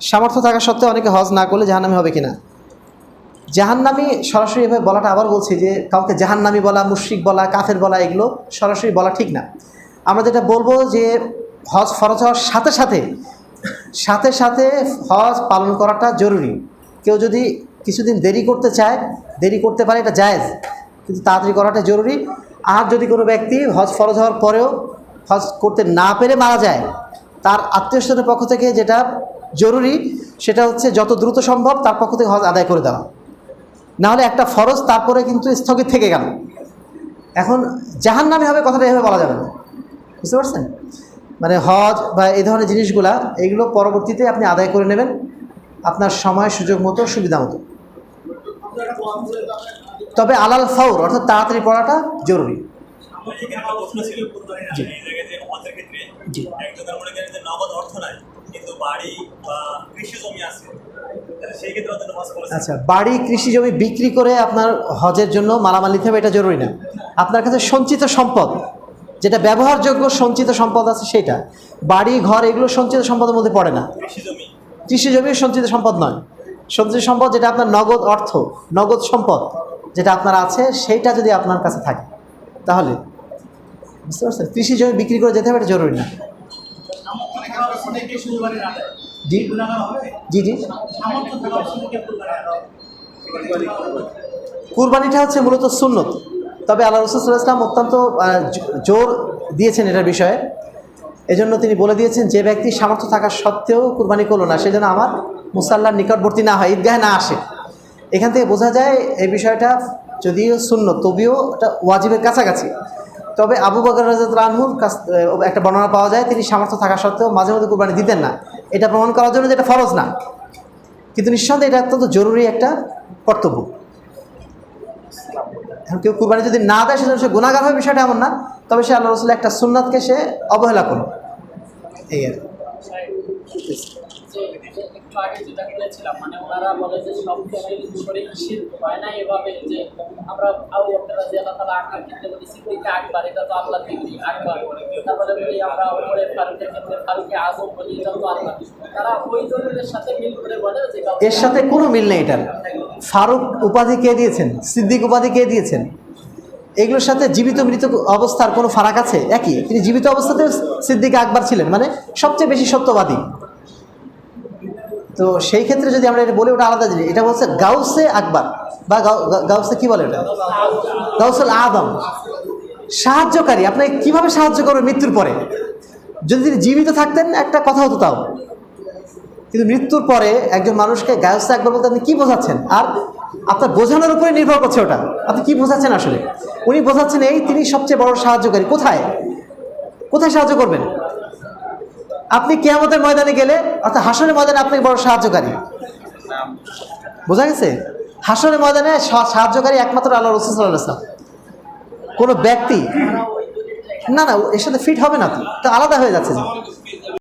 সামর্থ্য থাকা সত্ত্বেও অনেকে হজ না করলে জাহান্নামি হবে কিনা? জাহান্নামি সরাসরি এভাবে বলাটা আবার বলছি যে, কাউকে জাহান্নামি বলা, মুশরিক বলা, কাফের বলা, এগুলো সরাসরি বলা ঠিক না। আমরা যেটা বলব যে, হজ ফরজ হওয়ার সাথে সাথে সাথে সাথে হজ পালন করাটা জরুরি। কেউ যদি কিছুদিন দেরি করতে চায়, দেরি করতে পারে, এটা জায়েজ। কিন্তু তাড়াতাড়ি করাটা জরুরি। আর যদি কোনো ব্যক্তি হজ ফরজ হওয়ার পরেও হজ করতে না পেরে মারা যায়, তার আত্মীয় স্বজনের পক্ষ থেকে যেটা জরুরি সেটা হচ্ছে যত দ্রুত সম্ভব তার পক্ষ থেকে হজ আদায় করে দেওয়া। নাহলে একটা ফরজ তারপরে কিন্তু স্থগিত থেকে গেল। এখন জাহান নামে হবে কথাটা এভাবে বলা যাবে না। বুঝতে পারছেন? মানে হজ বা এই ধরনের জিনিসগুলা এইগুলো পরবর্তীতে আপনি আদায় করে নেবেন। আপনার সময় সুযোগ মতো সুবিধা মতো। তবে আলাল ফাউর অর্থাৎ তাড়াতাড়ি পড়াটা জরুরি। জি। বাড়ি বা কৃষি জমি আছে সেই ক্ষেত্রে ওদের হজ করেছে আচ্ছা বাড়ি কৃষি জমি বিক্রি করে আপনার হজের জন্য মালামাল নিতে হবে এটা জরুরি না। আপনার কাছে সঞ্চিত সম্পদ যেটা ব্যবহারযোগ্য সঞ্চিত সম্পদ আছে সেটা। বাড়ি ঘর এগুলো সঞ্চিত সম্পদের মধ্যে পড়ে না। কৃষি জমি। কৃষি জমি সঞ্চিত সম্পদ নয়। সঞ্চিত সম্পদ যেটা আপনার নগদ অর্থ নগদ সম্পদ যেটা আপনার আছে সেইটা যদি আপনার কাছে থাকে তাহলে বুঝতে পারছেন? কৃষি জমি বিক্রি করে যেতে হবে এটা জরুরি না। জি। জি জি। কুরবানিটা হচ্ছে মূলত সুন্নত। তবে আল্লাহ রসুল ইসলাম অত্যন্ত জোর দিয়েছেন এটার বিষয়ে। এজন্য তিনি বলে দিয়েছেন যে ব্যক্তি সামর্থ্য থাকা সত্ত্বেও কুরবানি করল না সেজন্য আমার মুসাল্লার নিকটবর্তী না হয় ঈদগাহে না আসে। এখান থেকে বোঝা যায় এই বিষয়টা যদিও শূন্য তবেও এটা ওয়াজিবের কাছাকাছি। তবে আবু বকর রাজাত রানহুর কাছ একটা বর্ণনা পাওয়া যায়, তিনি সামর্থ্য থাকা সত্ত্বেও মাঝে মধ্যে কুরবানি দিতেন না। এটা প্রমাণ করার জন্য যে এটা ফরজ না। কিন্তু নিঃসন্দেহে এটা অত্যন্ত জরুরি একটা কর্তব্য। কেউ কুরবানি যদি না দেয়, সেজন্য সে গুণাগার হবে বিষয়টা এমন না। তবে সে আল্লাহ রসুলের একটা সুন্নাতকে সে অবহেলা করো এই আর। এর সাথে কোনো মিল নেই এটার। ফারুক উপাধি কে দিয়েছেন? সিদ্দিক উপাধি কে দিয়েছেন? এগুলোর সাথে জীবিত মৃত অবস্থার কোনো ফারাক আছে? একই। তিনি জীবিত অবস্থাতে সিদ্দিক আকবর ছিলেন মানে সবচেয়ে বেশি সত্যবাদী। তো সেই ক্ষেত্রে যদি আমরা এটা বলি, ওটা আলাদা জিনিস। এটা বলছে গাউসে আকবর। বা গাউসে কি বলে ওটা? গাউসুল আদম। সাহায্যকারী। আপনাকে কীভাবে সাহায্য করবে মৃত্যুর পরে? যদি তিনি জীবিত থাকতেন, একটা কথা হতো তাও। কিন্তু মৃত্যুর পরে একজন মানুষকে গায়স্তা একবার বলতে আপনি কী বোঝাচ্ছেন? আর আপনার বোঝানোর উপরে নির্ভর করছে ওটা। আপনি কী বোঝাচ্ছেন আসলে? উনি বোঝাচ্ছেন, এই তিনি সবচেয়ে বড় সাহায্যকারী। কোথায়? কোথায় সাহায্য করবেন? আপনি কেয়ামতের ময়দানে গেলে, অর্থাৎ হাসনের ময়দানে আপনি বড় সাহায্যকারী। বোঝা গেছে? হাসনের ময়দানে সাহায্যকারী একমাত্র আল্লাহ রসুল্লাহাম সাল্লাহ কোনো ব্যক্তি না না, এর সাথে ফিট হবে না তো আলাদা হয়ে যাচ্ছে।